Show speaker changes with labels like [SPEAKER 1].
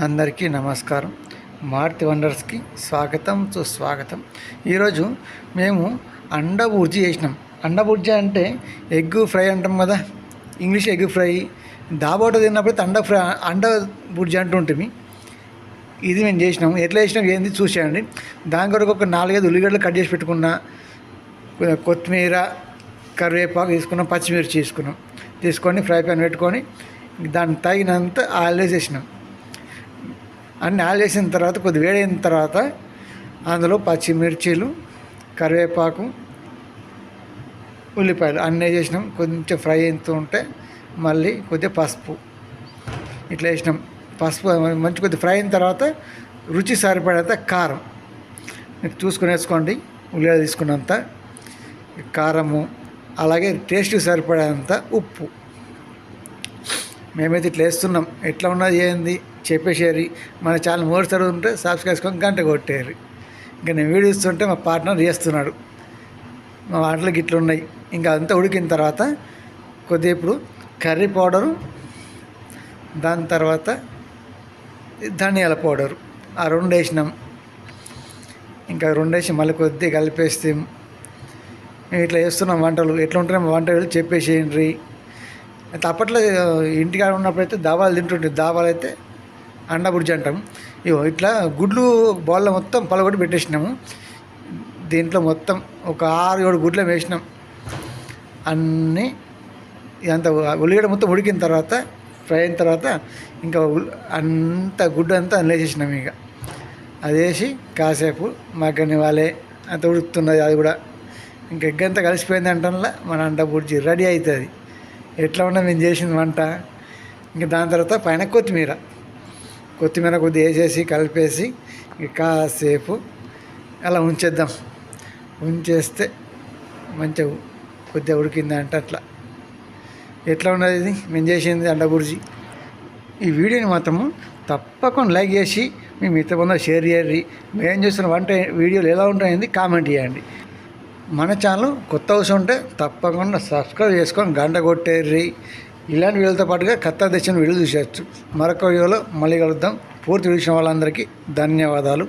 [SPEAKER 1] అందరికీ నమస్కారం. మారుతి వండర్స్కి స్వాగతం సుస్వాగతం. ఈరోజు మేము అండ బుర్జీ చేసినాం. అండ బుర్జీ అంటే ఎగ్ ఫ్రై అంటాం కదా? English egg fry. దాబోట తిన్నప్పుడు అండ ఫ్రై అండ బుర్జీ అంటుంటుంది ఇది మేము చేసినాం. ఎట్లా చేసినాం ఏంది చూసేయండి. దాని కొరకు ఒక నాలుగైదు ఉల్లిగడ్డలు కట్ చేసి పెట్టుకున్న. కొత్తిమీర కరివేపాకు తీసుకున్నాం పచ్చిమిర్చి తీసుకున్నాం. తీసుకొని ఫ్రై పాన్ పెట్టుకొని దాన్ని తగినంత ఆయిల్ వేసేసినాం. అన్ని ఆలేసిన తర్వాత కొద్ది వేడైన తర్వాత అందులో పచ్చిమిర్చీలు కరివేపాకు ఉల్లిపాయలు అన్నీ చేసినాం కొంచెం ఫ్రై అవుతూ ఉంటే మళ్ళీ కొద్దిగా పసుపు. ఇట్లా వేసినాం. పసుపు మంచి కొద్ది ఫ్రై అయిన తర్వాత రుచి సరిపడేంత కారం. మీరు చూసుకుని వేసుకోండి. ఉల్లిపాయ తీసుకున్నంత కారము అలాగే టేస్ట్ సరిపడేంత ఉప్పు. మేమైతే ఇట్లా వేస్తున్నాం. ఎట్లా ఉన్నది ఏంది చెప్పేసేరి. మన ఛానల్ మూడుసారి ఉంటే సబ్స్క్రైబ్ చేసుకొని గంట కొట్టేరు. ఇంకా నేను వీడియో ఇస్తుంటే మా పార్ట్నర్ చేస్తున్నాడు. మా వాటిలో గిట్లు ఉన్నాయి. ఇంకా అంతా ఉడికిన తర్వాత కొద్దిగా ఇప్పుడు కర్రీ పౌడరు దాని తర్వాత ధనియాల పౌడరు. ఆ రెండు వేసినాం. ఇంకా రెండు వేసి మళ్ళీ కొద్దిగా కలిపేస్తే మేము ఇట్లా వేస్తున్నాం వంటలు. ఎట్లా ఉంటున్నాం మా వంటలు చెప్పేసేయండి. అయితే అప్పట్లో ఇంటికాడ ఉన్నప్పుడైతే దాబాలు తింటుంటే దాబాలు అయితే అండబుడ్జి అంటాం. ఇగో ఇట్లా గుడ్లు బౌల్లో మొత్తం పలగొట్టి పెట్టేసినాము. దీంట్లో మొత్తం ఒక ఆరు ఏడు గుడ్లు వేసినాం. అన్నీ ఇదంతా ఉల్లిగడ్డ మొత్తం ఉడికిన తర్వాత ఫ్రై అయిన తర్వాత ఇంకా అంత గుడ్డు అంతా అందులో వేసేసినాం ఇక అది వేసి కాసేపు మగ్గని వాళ్ళే అంత ఉడుకుతున్నది అది కూడా. ఇంకా ఎగ్గంతా కలిసిపోయింది అంటే మన అంట బుడ్జి రెడీ అవుతుంది ఎట్లా ఉన్నా మేము చేసింది వంట. ఇంకా దాని తర్వాత పైన కొత్తిమీర. కొత్తిమీర కొద్దిగా వేసేసి కలిపేసి కాసేపు అలా ఉంచేద్దాం. ఉంచేస్తే మంచిగా కొద్దిగా ఉడికింది అంటే అట్లా. ఎట్లా ఉన్నది ఇది? మేము చేసింది అండ ఈ వీడియోని మాత్రము తప్పకుండా లైక్ చేసి మీ మిగతా షేర్ చేయండి. మేము చేస్తున్న వంట వీడియోలు ఎలా ఉంటాయని కామెంట్ చేయండి. మన ఛానల్ కొత్త హౌస్ ఉంటే తప్పకుండా సబ్స్క్రైబ్ చేసుకొని గంట కొట్టేర్రి. ఇలాంటి వీడియోలతో పాటుగా కత్తా తెచ్చిన వీడియో చూసేయచ్చు. మరొక వీడియోలో మళ్ళీ కలుద్దాం. పూర్తి చూసిన వాళ్ళందరికీ ధన్యవాదాలు.